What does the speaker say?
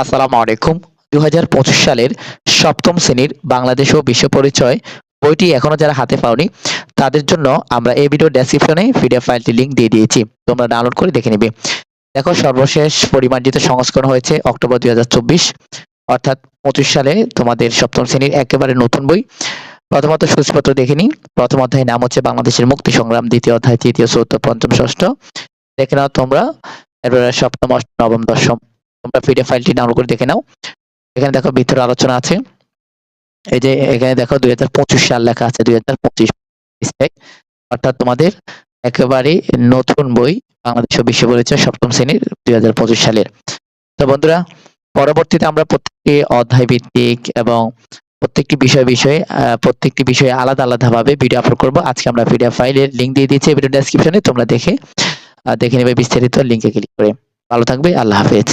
আসসালামু আলাইকুম। দু হাজার পঁচিশ সালের সপ্তম শ্রেণির বাংলাদেশ ও বিশ্ব পরিচয় বইটি এখনও যারা হাতে পাওনি, তাদের জন্য আমরা এই ভিডিও ডেসক্রিপশনে পিডিএফ ফাইলটি লিংক দিয়ে দিয়েছি। তোমরা ডাউনলোড করে দেখে নিবে। দেখো, সর্বশেষ পরিমার্জিত সংস্করণ হয়েছে অক্টোবর দুই হাজার চব্বিশ। অর্থাৎ পঁচিশ সালে তোমাদের সপ্তম শ্রেণির একেবারে নতুন বই। প্রথমত সূচিপত্র দেখে নিই। প্রথম অধ্যায়ের নাম হচ্ছে বাংলাদেশের মুক্তি সংগ্রাম, দ্বিতীয় অধ্যায়, তৃতীয়, চতুর্থ, পঞ্চম, ষষ্ঠ। দেখে নাও তোমরা সপ্তম, অষ্টম, নবম, দশম। তোমরা পিডিএফ ফাইলটি ডাউনলোড করে দেখে নাও। এখানে দেখো ভিতরে আলোচনা আছে। এই যে এখানে দেখো দুই হাজার পঁচিশ সাল লেখা আছে, দুই হাজার পঁচিশ অর্থাৎ তোমাদের একেবারে নতুন বই বাংলাদেশ বিশ্ব পরিচয় সপ্তম শ্রেণির দুই সালের। তো বন্ধুরা, পরবর্তীতে আমরা প্রত্যেকটি অধ্যায় ভিত্তিক এবং প্রত্যেকটি বিষয় বিষয়ে প্রত্যেকটি বিষয়ে আলাদা আলাদা ভাবে ভিডিও আপলোড করব। আজকে আমরা পিডিএফ ফাইলের লিংক দিয়ে দিয়েছি ভিডিও ডেসক্রিপশনে তোমরা দেখে দেখে নেবে বিস্তারিত লিংকে ক্লিক করে। ভালো থাকবে, আল্লাহ হাফেজ।